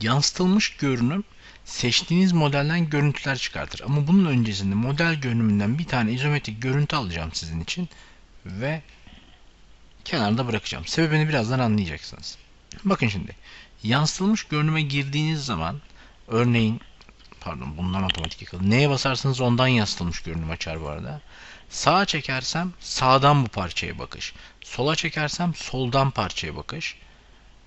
Yansıtılmış görünüm seçtiğiniz modelden görüntüler çıkartır. Ama bunun öncesinde model görünümünden bir tane izometrik görüntü alacağım sizin için ve kenarda bırakacağım. Sebebini birazdan anlayacaksınız. Bakın şimdi yansıtılmış görünüme girdiğiniz zaman örneğin pardon bundan matematik yıkıldı. Neye basarsanız ondan yansıtılmış görünüm açar bu arada. Sağa çekersem sağdan bu parçaya bakış. Sola çekersem soldan parçaya bakış.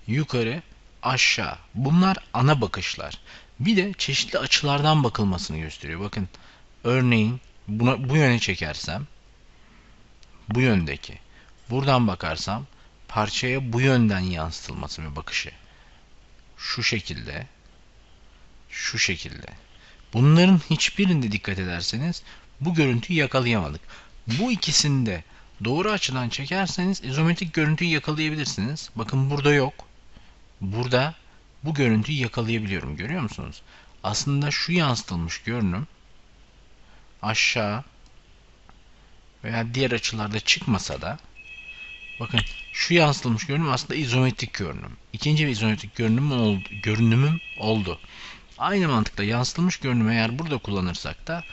Yukarı, aşağı. Bunlar ana bakışlar. Bir de çeşitli açılardan bakılmasını gösteriyor. Bakın örneğin buna, bu yöne çekersem bu yöndeki. Buradan bakarsam parçaya bu yönden yansıtılması ve bakışı. Şu şekilde. Şu şekilde. Bunların hiçbirinde dikkat ederseniz bu görüntüyü yakalayamadık. Bu ikisinde doğru açıdan çekerseniz izometrik görüntüyü yakalayabilirsiniz. Bakın burada yok. Burada bu görüntüyü yakalayabiliyorum. Görüyor musunuz? Aslında şu yansıtılmış görünüm aşağı veya diğer açılarda çıkmasa da bakın şu yansıtılmış görünüm aslında izometrik görünüm. İkinci bir izometrik görünüm oldu, görünümüm oldu. Aynı mantıkla yansıtılmış görünüm eğer burada kullanırsak da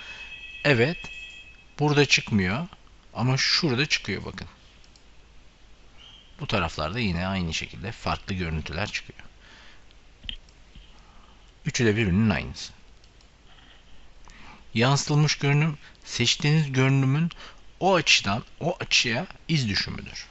evet burada çıkmıyor ama şurada çıkıyor bakın. Bu taraflarda yine aynı şekilde farklı görüntüler çıkıyor. Üçü de birbirinin aynısı. Yansıtılmış görünüm seçtiğiniz görünümün o açıdan o açıya iz düşümüdür.